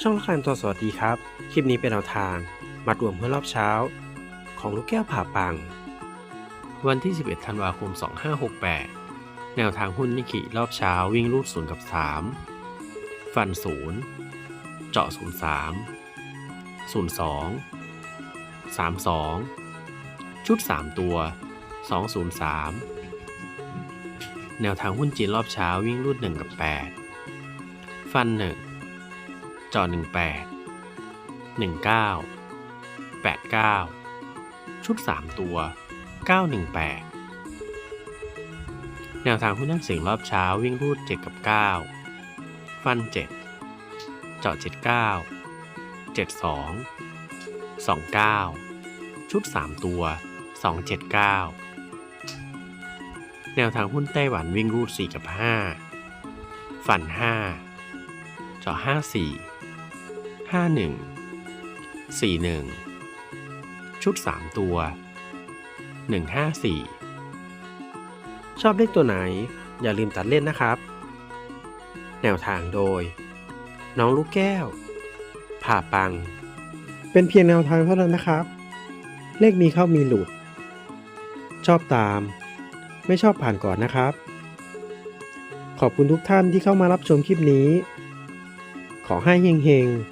ช่องละคันตัวสวัสดีครับ คลิปนี้เป็นแนวทาง มัดรวมเพื่อรอบเช้า ของลูกแก้วผ่าปัง วันที่ 11 ธันวาคม 2568 แนวทางหุ้นนิกิรอบเช้าวิ่งรูด0กับ 3 ฟัน 0 เจาะ 03 02 32 ชุด 3 ตัว 203 แนวทางหุ้นจีนรอบเช้าวิ่งรูด 1 กับ 8 ฟัน 1 จอ18 19 89 ชุด 3 ตัว 918 แนวทางหุ้นนักเสียงรอบเช้าวิ่งรูด 7 กับ 9 ฟัน 7 เจาะ 79 72 29 ชุด 3 ตัว 279 แนวทางหุ้นไต้หวันวิ่งรูด 4 กับ 5 ฟัน5เจาะ54 51 41 ชุด 3 ตัว 154 ชอบเลขตัวไหน อย่าลืมตัดเล่นนะครับ แนวทางโดย น้องลูกแก้ว ผ่าปัง เป็นเพียงแนวทางเท่านั้นนะครับ เลขมีเข้ามีหลุด ชอบตาม ไม่ชอบผ่านก่อนนะครับขอบคุณทุกท่านที่เข้ามารับชมคลิปนี้ ขอให้เฮงๆ